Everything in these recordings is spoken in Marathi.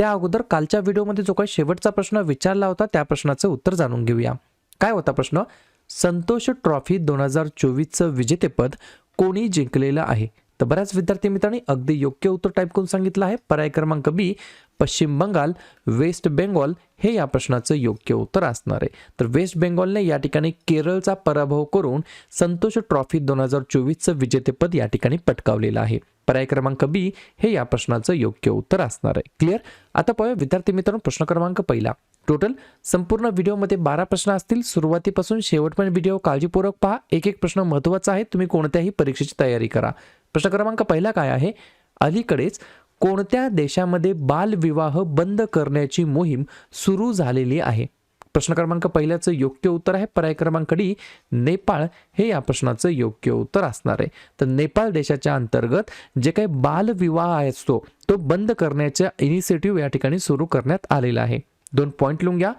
त्या अगोदर कालच्या व्हिडिओमध्ये जो काही शेवटचा प्रश्न विचारला होता त्या प्रश्नाचं उत्तर जाणून घेऊया. काय होता प्रश्न? संतोष ट्रॉफी दोन हजार चोवीसचं विजेतेपद कोणी जिंकलेलं आहे? तर बऱ्याच विद्यार्थी मित्रांनी अगदी योग्य उत्तर टाईप करून सांगितलं आहे. पर्याय क्रमांक बी पश्चिम बंगाल वेस्ट बेंगॉल हे या प्रश्नाचं योग्य उत्तर असणार आहे. तर वेस्ट बेंगॉलने या ठिकाणी केरळचा पराभव करून संतोष ट्रॉफी दोन हजार चोवीसचं विजेतेपद या ठिकाणी पटकावलेलं आहे. पर्याय क्रमांक बी हे या प्रश्नाचं योग्य उत्तर असणार आहे. क्लिअर आता पाहूया विद्यार्थी मित्रांनो प्रश्न क्रमांक पहिला. टोटल संपूर्ण व्हिडिओमध्ये बारा प्रश्न असतील. सुरुवातीपासून शेवटपर्यंत व्हिडिओ काळजीपूर्वक पहा. एक एक प्रश्न महत्त्वाचा आहे. तुम्ही कोणत्याही परीक्षेची तयारी करा. प्रश्न क्रमांक पहिला काय आहे? अलीकडेच कोणत्या देशामध्ये बालविवाह बंद करण्याची मोहीम सुरू झालेली आहे? प्रश्न क्रमांक पहिल्याचं योग्य उत्तर आहे. पर्याय क्रमांक डी नेपाळ हे या प्रश्नाचं योग्य उत्तर असणार आहे. तर नेपाळ देशाच्या अंतर्गत जे काही बालविवाह असतो तो बंद करण्याचा इनिशिएटिव्ह या ठिकाणी सुरू करण्यात आलेला आहे. दोन पॉईंट लिहून घ्या.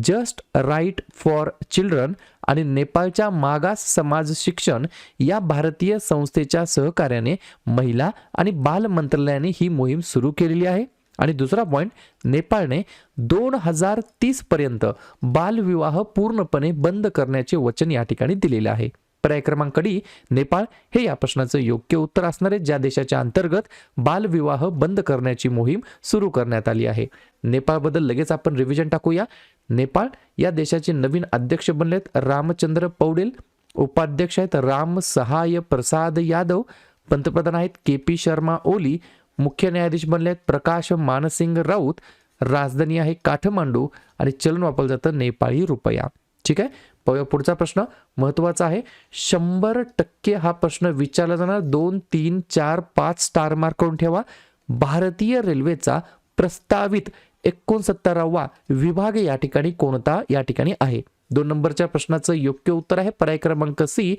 जस्ट राईट फॉर चिल्ड्रन आणि नेपाळच्या मागास समाज शिक्षण या भारतीय संस्थेच्या सहकार्याने महिला आणि बाल मंत्रालयाने ही मोहीम सुरू केलेली आहे. आणि दुसरा पॉईंट नेपाळने दोन हजार तीसपर्यंत बालविवाह पूर्णपणे बंद करण्याचे वचन या ठिकाणी दिलेले आहे. पर्याय क्रमांक डी नेपाळ हे या प्रश्नाचं योग्य उत्तर असणारे ज्या देशाच्या अंतर्गत बालविवाह बंद करण्याची मोहीम सुरू करण्यात आली आहे. नेपाळबद्दल लगेच आपण रिव्हिजन टाकूया. नेपाळ या देशाचे नवीन अध्यक्ष बनलेत रामचंद्र पौडेल. उपाध्यक्ष आहेत राम सहाय प्रसाद यादव. पंतप्रधान आहेत के पी शर्मा ओली. मुख्य न्यायाधीश बनले आहेत प्रकाश मानसिंग राऊत. राजधानी आहे काठमांडू आणि चलन वापरलं जातं नेपाळी रुपया. ठीक आहे? पुढचा प्रश्न महत्त्वाचा आहे. शंभर टक्के हा प्रश्न विचारला जाणार. दोन तीन चार पाच स्टार मार्क करून ठेवा. भारतीय रेल्वेचा प्रस्तावित एकोणसत्तरावा विभाग या ठिकाणी कोणता? या ठिकाणी आहे. दोन नंबरच्या प्रश्नाचं योग्य उत्तर आहे. पर्याय क्रमांक सी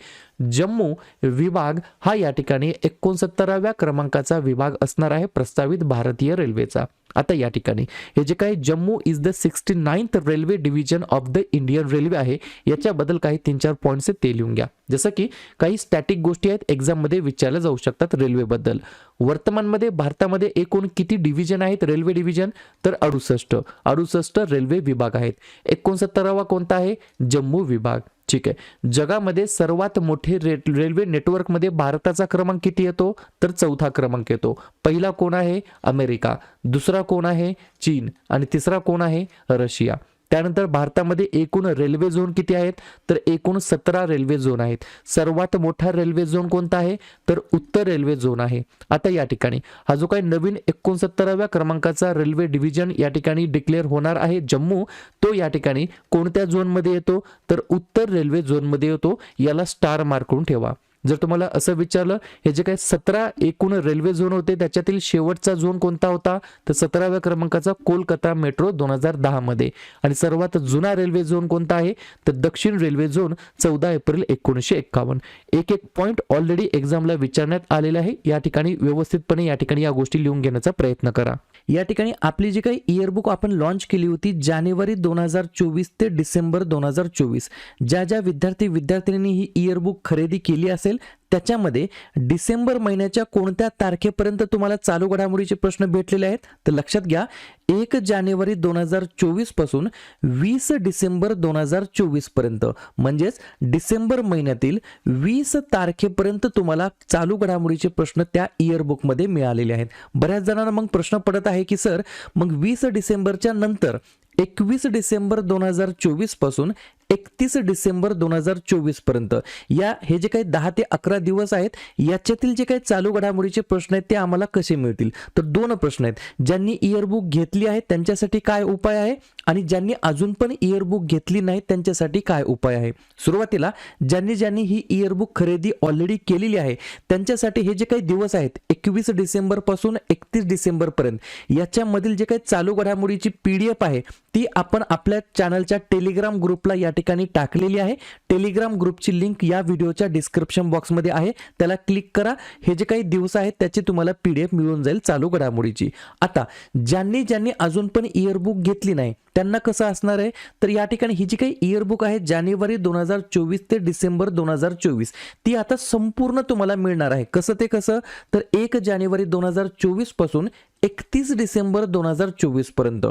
जम्मू विभाग हा या ठिकाणी एकोणसत्तराव्या क्रमांकाचा विभाग असणार आहे. प्रस्तावित भारतीय रेल्वेचा. आता या ठिकाणी हे जे काही Jammu is the sixty ninth railway division of the Indian railway आहे याच्याबद्दल काही तीन चार पॉईंट्स आहेत ते लिहून घ्या. जसं की काही स्टॅटिक गोष्टी आहेत एक्झाममध्ये विचारल्या जाऊ शकतात रेल्वेबद्दल वर्तमानमध्ये भारतामध्ये एकूण किती डिव्हिजन आहेत रेल्वे डिव्हिजन तर अडुसष्ट. अडुसष्ट रेल्वे विभाग आहेत. एकोणसत्तरावा कोणता आहे? जम्मू विभाग. ठीक आहे. जगामध्ये सर्वात मोठे रे रेल्वे नेटवर्कमध्ये भारताचा क्रमांक किती येतो? तर चौथा क्रमांक येतो. पहिला कोण आहे? अमेरिका. दुसरा कोण आहे? चीन. आणि तिसरा कोण आहे? रशिया. त्यानंतर भारतामध्ये एकूण रेल्वे झोन किती आहेत? तर एकूण सतरा रेल्वे झोन आहेत. सर्वात मोठा रेल्वे झोन कोणता आहे? तर उत्तर रेल्वे झोन आहे. आता या ठिकाणी. हा जो काही नवीन एकोणसत्तराव्या क्रमांकाचा रेल्वे डिव्हिजन या ठिकाणी डिक्लेअर होणार आहे जम्मू तो या ठिकाणी कोणत्या झोनमध्ये येतो? तर उत्तर रेल्वे झोनमध्ये येतो. याला स्टार मार्क करून ठेवा. जर तुम्हाला असं विचारलं हे जे काही सतरा एकूण रेल्वे झोन होते त्याच्यातील शेवटचा झोन कोणता होता? तर सतराव्या क्रमांकाचा कोलकाता मेट्रो दोन हजार दहामध्ये आणि सर्वात जुना रेल्वे झोन कोणता आहे? तर दक्षिण रेल्वे झोन चौदा एप्रिल एकोणीसशे एक्कावन्न. एक एक पॉईंट ऑलरेडी एक्झामला विचारण्यात आलेला आहे. या ठिकाणी व्यवस्थितपणे या ठिकाणी या गोष्टी लिहून घेण्याचा प्रयत्न करा. या ठिकाणी आपली जी काही इयरबुक आपण लॉन्च केली होती जानेवारी दोन हजार चोवीस ते डिसेंबर दोन हजार चोवीस. ज्या ज्या विद्यार्थी विद्यार्थिनींनी ही इयरबुक खरेदी केली असेल त्याच्यामध्ये डिसेंबर महिन्याच्या कोणत्या तारखेपर्यंत तुम्हाला चालू घडामोडीचे प्रश्न भेटलेले आहेत? तर लक्षात घ्या एक जानेवारी दोन हजार चोवीसपासून वीस डिसेंबर दोन हजार चोवीसपर्यंत. म्हणजेच डिसेंबर महिन्यातील वीस तारखेपर्यंत तुम्हाला चालू घडामोडीचे प्रश्न त्या इयरबुकमध्ये मिळालेले आहेत. बऱ्याच जणांना मग प्रश्न पडत आहे की सर मग वीस डिसेंबरच्या नंतर एकवीस डिसेंबर दोन हजार चोवीसपासून एकतीस डिसेंबर दोन हजार चोवीसपर्यंत. या हे जे काही दहा ते अकरा दिवस आहेत याच्यातील जे काही चालू घडामोडीचे प्रश्न आहेत ते आम्हाला कसे मिळतील? तर दोन प्रश्न आहेत. ज्यांनी इयरबुक घेतली आहे त्यांच्यासाठी काय उपाय आहे? आणि ज्यांनी अजून पण इयरबुक घेतली नाही त्यांच्यासाठी काय उपाय आहे? सुरुवातीला ज्यांनी ज्यांनी ही इयरबुक खरेदी ऑलरेडी केलेली आहे त्यांच्यासाठी हे जे काही दिवस आहेत एकवीस डिसेंबरपासून एकतीस डिसेंबर पर्यंत याच्यामधील जे काही चालू घडामोडीची पीडीएफ आहे ती आपण आपल्या चॅनलच्या टेलिग्राम ग्रुपला या ठिकाणी टाकलेली आहे. टेलिग्राम ग्रुपची लिंक या व्हिडिओच्या डिस्क्रिप्शन बॉक्समध्ये आहे. त्याला क्लिक करा. हे जे काही दिवस आहेत त्याची तुम्हाला पीडीएफ मिळून जाईल चालू घडामोडीची. आता ज्यांनी ज्यांनी अजून पण इयरबुक घेतली नाही त्यांना कसं असणार आहे? तर या ठिकाणी ही जी काही इयरबुक आहे जानेवारी दोन हजार चोवीस ते डिसेंबर दोन हजार चोवीस ती आता संपूर्ण तुम्हाला मिळणार आहे. कसं ते कसं? तर एक जानेवारी दोन हजार चोवीसपासून एकतीस डिसेंबर दोन हजार चोवीसपर्यंत.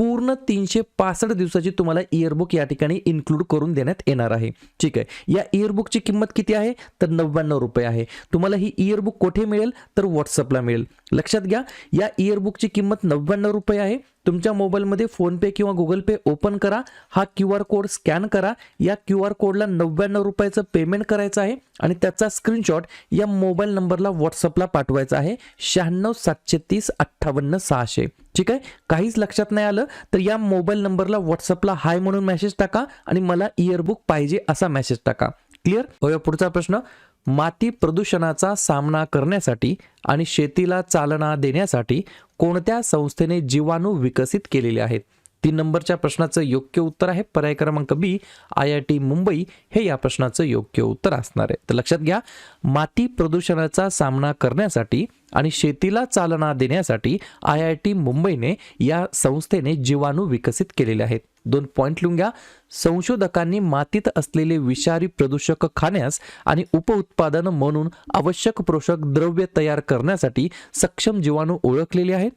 पूर्ण तीनशे पासष्ट दिवसाची तुम्हाला इयरबुक या ठिकाणी इन्क्लूड करून देण्यात येणार आहे. ठीक आहे. या इयरबुकची किंमत किती आहे? तर नव्याण्णव रुपये आहे. तुम्हाला ही इयरबुक कुठे मिळेल? तर व्हॉट्सअपला मिळेल. लक्षात घ्या या इयरबुकची किंमत नव्याण्णव रुपये आहे. तुमच्या मोबाईलमध्ये फोनपे किंवा गुगल पे ओपन करा हा क्यू आर कोड स्कॅन करा. या क्यू आर कोडला नव्याण्णव रुपयाचं पेमेंट करायचं आहे आणि त्याचा स्क्रीनशॉट या मोबाईल नंबरला व्हॉट्सअपला पाठवायचा आहे. शहाण्णव सातशे तीस अठ्ठावन्न सहाशे. ठीक आहे? काहीच लक्षात नाही आलं तर या मोबाईल नंबरला व्हॉट्सअपला हाय म्हणून मेसेज टाका आणि मला इयरबुक पाहिजे असा मेसेज टाका. क्लिअर होय पुढचा प्रश्न. माती प्रदूषणाचा सामना करण्यासाठी आणि शेतीला चालना देण्यासाठी कोणत्या संस्थेने जीवाणू विकसित केलेले आहेत? तीन नंबरच्या प्रश्नाचं योग्य उत्तर आहे. पर्याय क्रमांक B I I T Mumbai हे या प्रश्नाचं योग्य उत्तर असणार आहे. तर लक्षात घ्या माती प्रदूषणाचा सामना करण्यासाठी आणि शेतीला चालना देण्यासाठी आय आय टी मुंबईने या संस्थेने जीवाणू विकसित केलेले आहेत. दोन पॉईंट लिहून घ्या. संशोधकांनी मातीत असलेले विषारी प्रदूषक खाण्यास आणि उपउत्पादन म्हणून आवश्यक पोषक द्रव्य तयार करण्यासाठी सक्षम जीवाणू ओळखलेले आहेत.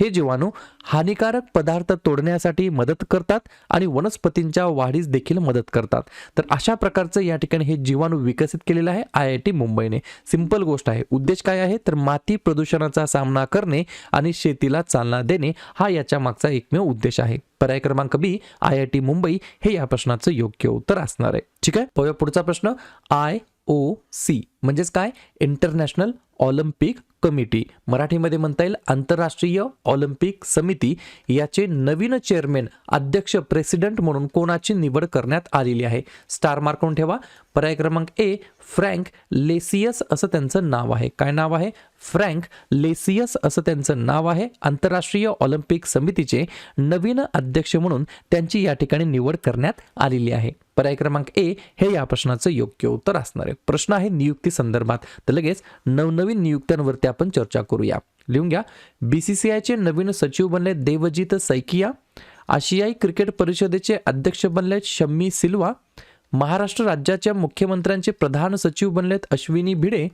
हे जीवाणू हानिकारक पदार्थ तोडण्यासाठी मदत करतात आणि वनस्पतींच्या वाढीस देखील मदत करतात. तर अशा प्रकारचं या ठिकाणी हे जीवाणू विकसित केलेलं आहे आय आय टी मुंबईने. सिंपल गोष्ट आहे. उद्देश काय आहे? तर माती प्रदूषणाचा सामना करणे आणि शेतीला चालना देणे हा याच्या मागचा एकमेव उद्देश आहे. पर्याय क्रमांक B I I T Mumbai हे या प्रश्नाचं योग्य उत्तर असणार आहे. ठीक आहे? पाहूया पुढचा प्रश्न. आय ओ सी म्हणजेच काय? इंटरनॅशनल ऑलिम्पिक कमिटी मराठीमध्ये म्हणता येईल आंतरराष्ट्रीय ऑलिम्पिक समिती याचे नवीन चेअरमॅन अध्यक्ष प्रेसिडेंट म्हणून कोणाची निवड करण्यात आलेली आहे? स्टार मार्क करून ठेवा. पर्याय क्रमांक ए फ्रँक लेसियस असं त्यांचं नाव आहे. काय नाव आहे? फ्रँक लेसियस असं त्यांचं नाव आहे. आंतरराष्ट्रीय ऑलिम्पिक समितीचे नवीन अध्यक्ष म्हणून त्यांची या ठिकाणी निवड करण्यात आलेली आहे. पर्याय क्रमांक ए हे या प्रश्नाचं योग्य उत्तर असणार आहे. प्रश्न आहे नियुक्ती संदर्भात. तर लगेच नवनवीन नियुक्त्यांवरती आपण चर्चा करूया. लिहून घ्या. बीसीसीआयचे नवीन सचिव बनले देवजित सैकिया. आशियाई क्रिकेट परिषदेचे अध्यक्ष बनले शम्मी सिल्वा. महाराष्ट्र राज्याच्या मुख्यमंत्र्यांचे प्रधान सचिव बनलेत अश्विनी भिडे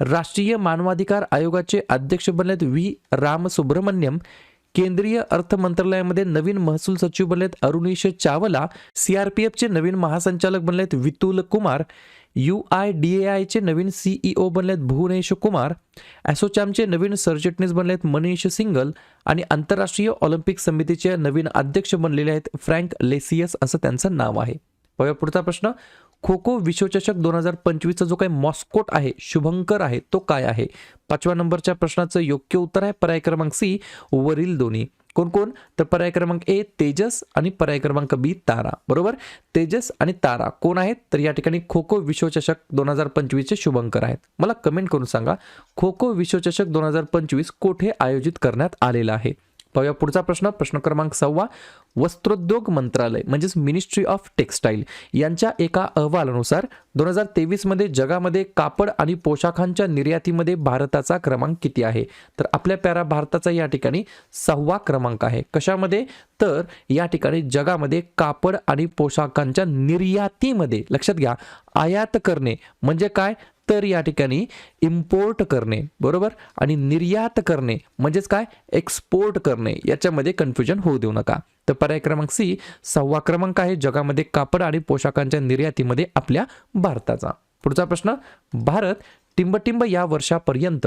राष्ट्रीय मानवाधिकार आयोगाचे अध्यक्ष बनलेत व्ही. राम सुब्रमण्यम केंद्रीय अर्थ मंत्रालयामध्ये नवीन महसूल सचिव बनलेत अरुणीश चावला सीआरपीएफचे नवीन महासंचालक बनलेत Vitul Kumar U I D A आयचे नवीन सीईओ बनलेत भुवनेश कुमार ॲसोचॅमचे नवीन सरचिटणीस बनलेत मनीष सिंगल आणि आंतरराष्ट्रीय ऑलिम्पिक समितीचे नवीन अध्यक्ष बनलेले आहेत फ्रँक लेसियस असं त्यांचं नाव आहे. पाहूया पुढचा प्रश्न. खो खो विश्वचषक दोन हजार पंचवीसचा जो काही मॉस्कोट आहे शुभंकर आहे तो काय आहे? पाचव्या नंबरच्या प्रश्नाचं योग्य उत्तर आहे पर्याय क्रमांक सी वरील दोन्ही. कोण कोण? तर पर्याय क्रमांक ए तेजस आणि पर्याय क्रमांक बी तारा. बरोबर? तेजस आणि तारा. कोण आहेत? तर या ठिकाणी खो खो विश्वचषक दोन हजार पंचवीसचे शुभंकर आहेत. मला कमेंट करून सांगा खो खो विश्वचषक दोन हजार पंचवीस कोठे आयोजित करण्यात आलेला आहे? पाहूया पुढचा प्रश्न. प्रश्न क्रमांक सव्वा वस्त्रोद्योग मंत्रालय म्हणजेच मिनिस्ट्री ऑफ टेक्स्टाईल यांच्या एका अहवालानुसार दोन हजार तेवीसमध्ये जगामध्ये कापड आणि पोशाखांच्या निर्यातीमध्ये भारताचा क्रमांक किती आहे? तर आपल्या प्यारा भारताचा या ठिकाणी सहावा क्रमांक आहे. कशामध्ये? तर या ठिकाणी जगामध्ये कापड आणि पोशाखांच्या निर्यातीमध्ये. लक्षात घ्या आयात करणे म्हणजे काय? तर या ठिकाणी इम्पोर्ट करणे बरोबर? आणि निर्यात करणे म्हणजेच काय? एक्सपोर्ट करणे याच्यामध्ये कन्फ्युजन होऊ देऊ नका. तर पर्याय क्रमांक सी सहावा क्रमांक आहे जगामध्ये कापड आणि पोशाखांच्या निर्यातीमध्ये आपल्या भारताचा. पुढचा प्रश्न भारत टिंबटिंब या वर्षापर्यंत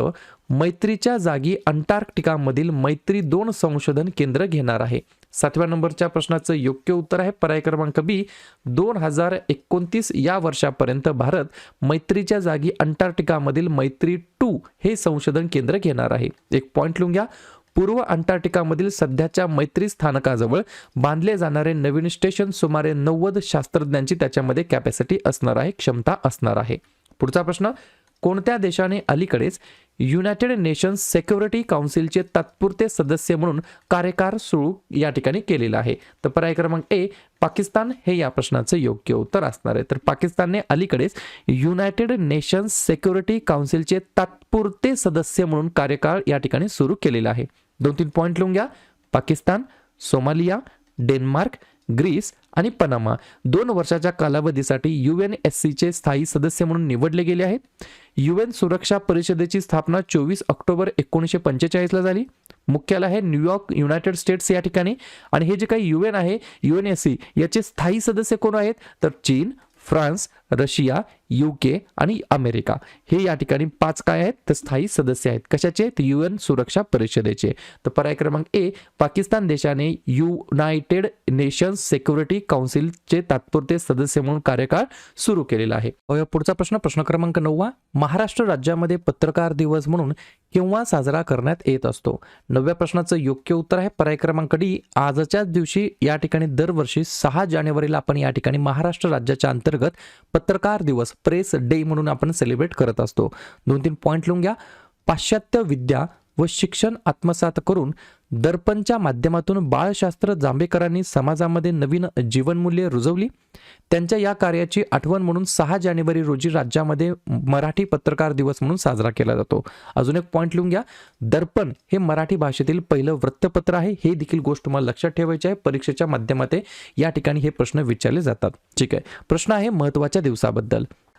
मैत्रीच्या जागी अंटार्क्टिकामधील मैत्री दोन संशोधन केंद्र घेणार आहे. सातव्या नंबरच्या प्रश्नाचं योग्य उत्तर आहे. पर्याय क्रमांक बी दोन हजार एकोणतीस या वर्षापर्यंत भारत मैत्रीच्या जागी अंटार्क्टिकामधील मैत्री टू हे संशोधन केंद्र घेणार आहे. एक पॉईंट लिहून घ्या. पूर्व अंटार्क्टिकामधील सध्याच्या मैत्री स्थानकाजवळ बांधले जाणारे नवीन स्टेशन सुमारे नव्वद शास्त्रज्ञांची त्याच्यामध्ये कॅपॅसिटी असणार आहे क्षमता असणार आहे. पुढचा प्रश्न कोणत्या देशाने अलीकडेच युनायटेड नेशन्स सेक्युरिटी काउन्सिलचे तात्पुरते सदस्य म्हणून कार्यकार सुरू या ठिकाणी केलेला आहे. तर पर्याय क्रमांक ए पाकिस्तान हे या प्रश्नाचं योग्य उत्तर असणार आहे. तर पाकिस्तानने अलीकडेच युनायटेड नेशन्स सेक्युरिटी काउन्सिलचे तात्पुरते सदस्य म्हणून कार्यकाळ या ठिकाणी सुरू केलेला आहे. दोन तीन पॉईंट लिहून घ्या. पाकिस्तान सोमालिया डेन्मार्क ग्रीस आणि पनामा दोन वर्षाच्या कालावधीसाठी यू एन एस सीचे स्थायी सदस्य म्हणून निवडले गेले आहेत. यू एन सुरक्षा परिषदेची स्थापना चोवीस ऑक्टोबर एकोणीसशे पंचेचाळीसला झाली. मुख्यालय आहे न्यूयॉर्क युनायटेड स्टेट्स या ठिकाणी. आणि हे जे काही यू एन आहे यू एन एस सी याचे स्थायी सदस्य कोण आहेत? तर चीन फ्रान्स रशिया युके आणि अमेरिका. हे या ठिकाणी पाच काय आहेत? तर स्थायी सदस्य आहेत. कशाचे? तर यू एन सुरक्षा परिषदेचे. तर पर्याय क्रमांक ए पाकिस्तान देशाने युनायटेड नेशन्स सेक्युरिटी काउन्सिलचे तात्पुरते सदस्य म्हणून कार्यकाळ सुरू केलेला आहे. पुढचा प्रश्न. प्रश्न क्रमांक नववा महाराष्ट्र राज्यामध्ये पत्रकार दिवस म्हणून केव्हा साजरा करण्यात येत असतो? नवव्या प्रश्नाचं योग्य उत्तर आहे पर्याय क्रमांक डी. आजच्याच दिवशी या ठिकाणी दरवर्षी सहा जानेवारीला आपण या ठिकाणी महाराष्ट्र राज्याच्या अंतर्गत पत्रकार दिवस प्रेस डे म्हणून आपण सेलिब्रेट करत असतो. दोन तीन पॉईंट लिहून घ्या. पाश्चात्य विद्या व शिक्षण आत्मसात करून दर्पणच्या माध्यमातून बाळशास्त्र जांभेकरांनी समाजामध्ये नवीन जीवनमूल्ये रुजवली. त्यांच्या या कार्याची आठवण म्हणून सहा जानेवारी रोजी राज्यामध्ये मराठी पत्रकार दिवस म्हणून साजरा केला जातो. अजून एक पॉईंट लिहून घ्या. दर्पण हे मराठी भाषेतील पहिलं वृत्तपत्र आहे. हे देखील गोष्ट तुम्हाला लक्षात ठेवायची आहे. परीक्षेच्या माध्यमाते या ठिकाणी हे प्रश्न विचारले जातात. ठीक आहे. प्रश्न आहे महत्त्वाच्या दिवसाबद्दल.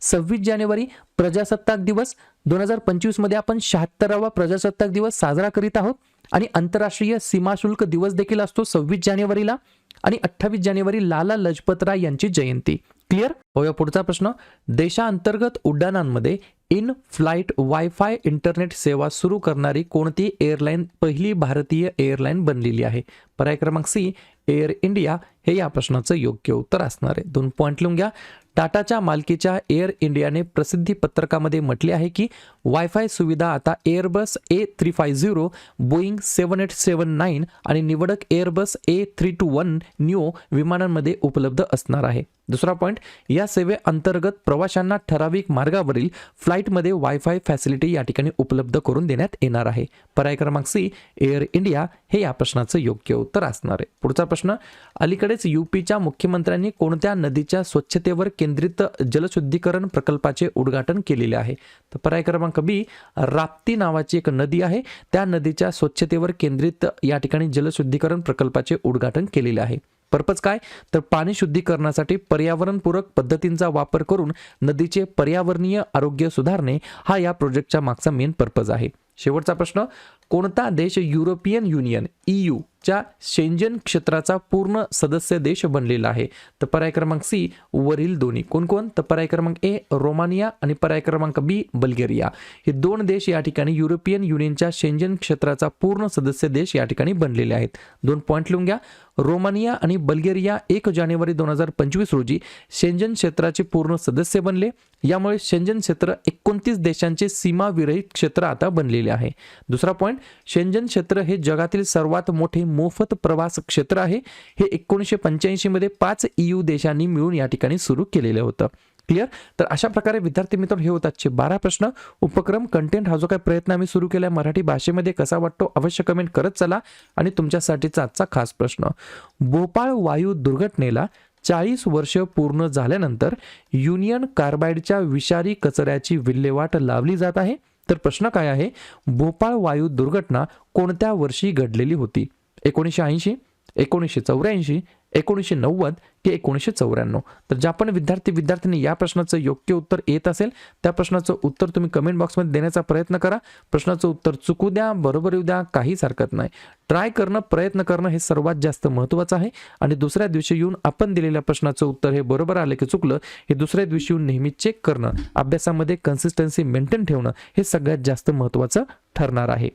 सव्वीस जानेवारी प्रजासत्ताक दिवस. दोन हजार पंचवीसमध्ये आपण शहात्तरावा प्रजासत्ताक दिवस साजरा करीत आहोत. आणि आंतरराष्ट्रीय सीमाशुल्क दिवस देखील असतो सव्वीस जानेवारीला. आणि अठ्ठावीस जानेवारी लाला लजपत राय यांची जयंती. क्लिअर हो पुढचा प्रश्न. देशांतर्गत उड्डाणांमध्ये इन फ्लाईट वायफाय इंटरनेट सेवा सुरू करणारी कोणती एअरलाईन पहिली भारतीय एअरलाईन बनलेली आहे? पर्याय क्रमांक सी एअर इंडिया हे या प्रश्नाचं योग्य उत्तर असणार आहे. दोन पॉईंट लिहून घ्या. टाटाच्या मालकीच्या एअर इंडियाने प्रसिद्धी पत्रकामध्ये म्हटले आहे की वायफाय सुविधा आता Airbus A three five zero Boeing seven eight seven nine आणि निवडक Airbus A three two one new विमानांमध्ये उपलब्ध असणार आहे. दुसरा पॉईंट या सेवेअंतर्गत प्रवाशांना ठराविक मार्गावरील फ्लाईटमध्ये वायफाय फॅसिलिटी या ठिकाणी उपलब्ध करून देण्यात येणार आहे. पर्याय क्रमांक सी एअर इंडिया हे या प्रश्नाचं योग्य उत्तर असणार आहे. पुढचा प्रश्न. अलीकडेच युपीच्या मुख्यमंत्र्यांनी कोणत्या नदीच्या स्वच्छतेवर केंद्रित जलशुद्धीकरण प्रकल्पाचे उद्घाटन केलेले आहे? तर पर्याय क्रमांक बी राप्ती नावाची एक नदी आहे. त्या नदीच्या स्वच्छतेवर केंद्रित या ठिकाणी जलशुद्धीकरण प्रकल्पाचे उद्घाटन केलेले आहे. पर्पज काय? तर पाणी शुद्धीकरणासाठी पर्यावरणपूरक पद्धतींचा वापर करून नदीचे पर्यावरणीय आरोग्य सुधारणे हा या प्रोजेक्टच्या मागचा मेन पर्पज आहे. शेवटचा प्रश्न कोणता देश युरोपियन युनियन ईयू च्या शेंजन क्षेत्राचा पूर्ण सदस्य देश बनलेला आहे. तर पर्याय क्रमांक सी वरील दोन्ही. कोण कोण? तर पर्याय क्रमांक ए रोमानिया आणि पर्याय क्रमांक बी बल्गेरिया. हे दोन देश या ठिकाणी युरोपियन युनियनच्या शेंजन क्षेत्राचा पूर्ण सदस्य देश या ठिकाणी बनलेले आहेत. दोन पॉईंट लिहून घ्या. रोमानिया आणि बल्गेरिया एक जानेवारी दोन हजार पंचवीस रोजी शेंजन क्षेत्राचे पूर्ण सदस्य बनले. यामुळे शेंजन क्षेत्र एकोणतीस देशांचे सीमाविरहित क्षेत्र आता बनलेले आहे. दुसरा पॉईंट शेंजन क्षेत्र हे जगातील सर्वात मोठे मोफत प्रवास क्षेत्र आहे. हे एकोणीसशे पंच्याऐंशीमध्ये पाच ईयू देशांनी मिळून या ठिकाणी सुरू केलेलं होतं. क्लिअर तर अशा प्रकारे विद्यार्थी मित्र हे होतात आजचे बारा प्रश्न. उपक्रम कंटेंट हा जो काही प्रयत्न आम्ही सुरू केला आहे मराठी भाषेमध्ये कसा वाटतो? अवश्य कमेंट करत चला. आणि तुमच्यासाठीचा आजचा खास प्रश्न. भोपाळ वायू दुर्घटनेला चाळीस वर्ष पूर्ण झाल्यानंतर युनियन कार्बाईडच्या विषारी कचऱ्याची विल्हेवाट लावली जात आहे. तर प्रश्न काय आहे? भोपाळ वायू दुर्घटना कोणत्या वर्षी घडलेली होती? एकोणीसशे ऐंशी एकोणीसशे चौऱ्याऐंशी एकोणीसशे नव्वद की एकोणीसशे चौऱ्याण्णव. तर ज्या पण विद्यार्थी विद्यार्थ्यांनी या प्रश्नाचं योग्य उत्तर येत असेल त्या प्रश्नाचं उत्तर तुम्ही कमेंट बॉक्समध्ये देण्याचा प्रयत्न करा. प्रश्नाचं उत्तर चुकू द्या बरोबर येऊ द्या काहीच हरकत नाही. ट्राय करणं प्रयत्न करणं हे सर्वात जास्त महत्त्वाचं आहे. आणि दुसऱ्या दिवशी येऊन आपण दिलेल्या प्रश्नाचं उत्तर हे बरोबर आलं की चुकलं हे दुसऱ्या दिवशी येऊन नेहमी चेक करणं अभ्यासामध्ये कन्सिस्टन्सी मेंटेन ठेवणं हे सगळ्यात जास्त महत्त्वाचं ठरणार आहे.